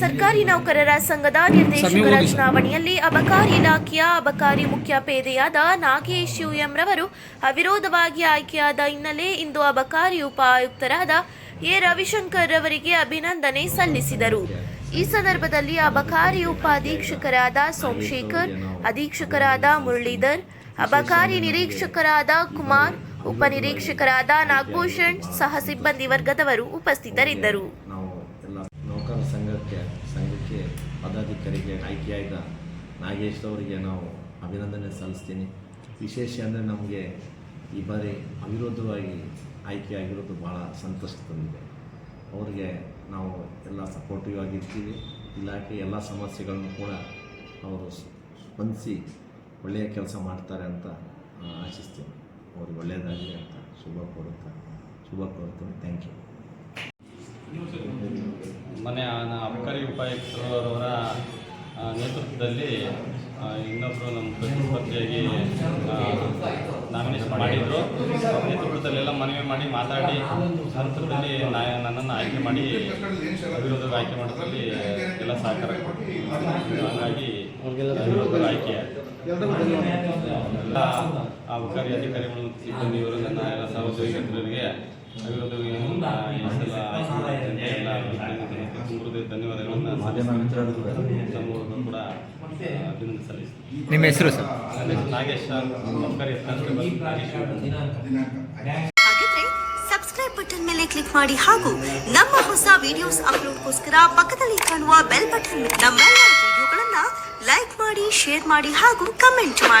ಸರ್ಕಾರಿ ನೌಕರರ ಸಂಘದ ನಿರ್ದೇಶಕರ ಚುನಾವಣೆಯಲ್ಲಿ ಅಬಕಾರಿ ಇಲಾಖೆಯ ಅಬಕಾರಿ ಮುಖ್ಯ ಪೇದೆಯಾದ ನಾಗೇಶ್ ಯುಎಂ ರವರು ಅವಿರೋಧವಾಗಿ ಆಯ್ಕೆಯಾದ ಹಿನ್ನೆಲೆ ಇಂದು ಅಬಕಾರಿ ಉಪ ಆಯುಕ್ತರಾದ ಎ ರವಿಶಂಕರ್ ರವರಿಗೆ ಅಭಿನಂದನೆ ಸಲ್ಲಿಸಿದರು. ಈ ಸಂದರ್ಭದಲ್ಲಿ ಅಬಕಾರಿ ಉಪಾಧೀಕ್ಷಕರಾದ ಸೋಮಶೇಖರ್ ಅಧೀಕ್ಷಕರಾದ ಮುರಳೀಧರ್ ಅಬಕಾರಿ ನಿರೀಕ್ಷಕರಾದ ಕುಮಾರ್ ಉಪನಿರೀಕ್ಷಕರಾದ ನಾಗಭೂಷಣ್ ಸಹ ಸಿಬ್ಬಂದಿ ವರ್ಗದವರು ಉಪಸ್ಥಿತರಿದ್ದರು. ನೌಕರರ ಸಂಘಕ್ಕೆ ಸಂಘಕ್ಕೆ ಪದಾಧಿಕಾರಿಗೆ ಆಯ್ಕೆಯಾದ ನಾಗೇಶ್ ಅವರಿಗೆ ನಾವು ಅಭಿನಂದನೆ ಸಲ್ಲಿಸ್ತೀನಿ. ವಿಶೇಷ ಅಂದರೆ ನಮಗೆ ಈ ಬಾರಿ ಅವಿರೋಧವಾಗಿ ಆಯ್ಕೆಯಾಗಿರೋದು ಭಾಳ ಸಂತೋಷ ತಂದಿದೆ. ಅವರಿಗೆ ನಾವು ಎಲ್ಲ ಸಪೋರ್ಟಿವ್ ಆಗಿರ್ತೀವಿ ಇಲಾಖೆ ಎಲ್ಲ ಸಮಸ್ಯೆಗಳನ್ನು ಕೂಡ ಅವರು ಸ್ಪಂದಿಸಿ ಒಳ್ಳೆಯ ಕೆಲಸ ಮಾಡ್ತಾರೆ ಅಂತ ಆಶಿಸ್ತೀನಿ. ಅವ್ರಿಗೆ ಒಳ್ಳೆಯದಾಗಲಿ ಅಂತ ಶುಭ ಕೋರುತ್ತಾ, ಶುಭ ಕೋರುತ್ತೇನೆ. ಥ್ಯಾಂಕ್ ಯು ಮನೆ ಅಬಕಾರಿ ಉಪಾಯುಕ್ತರವರ ನೇತೃತ್ವದಲ್ಲಿ ಇನ್ನೊಬ್ಬರು ನಮ್ಮ ಪ್ರತಿಸ್ಪರ್ಧಿಯಾಗಿ ನಾಮಿನೇಷನ್ ಮಾಡಿದರು. ನೇತೃತ್ವದಲ್ಲೆಲ್ಲ ಮನವಿ ಮಾಡಿ ಮಾತಾಡಿ, ಹಂತದಲ್ಲಿ ನನ್ನನ್ನು ಆಯ್ಕೆ ಮಾಡಿ ಅಭಿವೃದ್ಧಿ ಆಯ್ಕೆ ಮಾಡೋದ್ರಲ್ಲಿ ಎಲ್ಲ ಸಹಕಾರ ಹಾಗಾಗಿ ಅಭಿವೃದ್ಧಿ ಆಯ್ಕೆ ಎಲ್ಲ ಅಬಕಾರಿ ಅಧಿಕಾರಿಗಳು ಸಿಬ್ಬಂದಿ ಇವರು, ನನ್ನ ಎಲ್ಲ ಸಹೋದ್ಯೋಗಿಗಳಿಗೆ ಅಭಿವೃದ್ಧಿ ಎಲ್ಲ ಹೃದಯ ಧನ್ಯವಾದಗಳನ್ನು ಮಾಧ್ಯಮ ಮಿತ್ರರಿಗೂ ತಮ್ಮವ್ರಿಗೂ ಕೂಡ ಅಭಿನಂದನೆ ಸಲ್ಲಿಸ್ತೀನಿ ನಿಮ್ಮ ಹೆಸರು ಸರ್? ನನ್ನ ಹೆಸರು ನಾಗೇಶ್ ಅಬಕಾರಿ ಕಾನ್ಸ್ಟೇಬಲ್ ನಾಗೇಶ್ ಹಾಗಿದ್ರೆ ಸಬ್ಸ್ಕ್ರೈಬ್ ಬಟನ್ ಮೇಲೆ ಕ್ಲಿಕ್ ಮಾಡಿ ಹಾಗೂ ನಮ್ಮ ಹೊಸ ವಿಡಿಯೋಸ್ ಅಪ್ಲೋಡ್ಗೋಸ್ಕರ ಪಕ್ಕದಲ್ಲಿ ಕಾಣುವ ಬೆಲ್ ಬಟನ್ ನಮ್ಮೆಲ್ಲ ವಿಡಿಯೋಗಳನ್ನ ಲೈಕ್ ಮಾಡಿ ಶೇರ್ ಮಾಡಿ ಹಾಗೂ ಕಮೆಂಟ್ ಮಾಡಿ.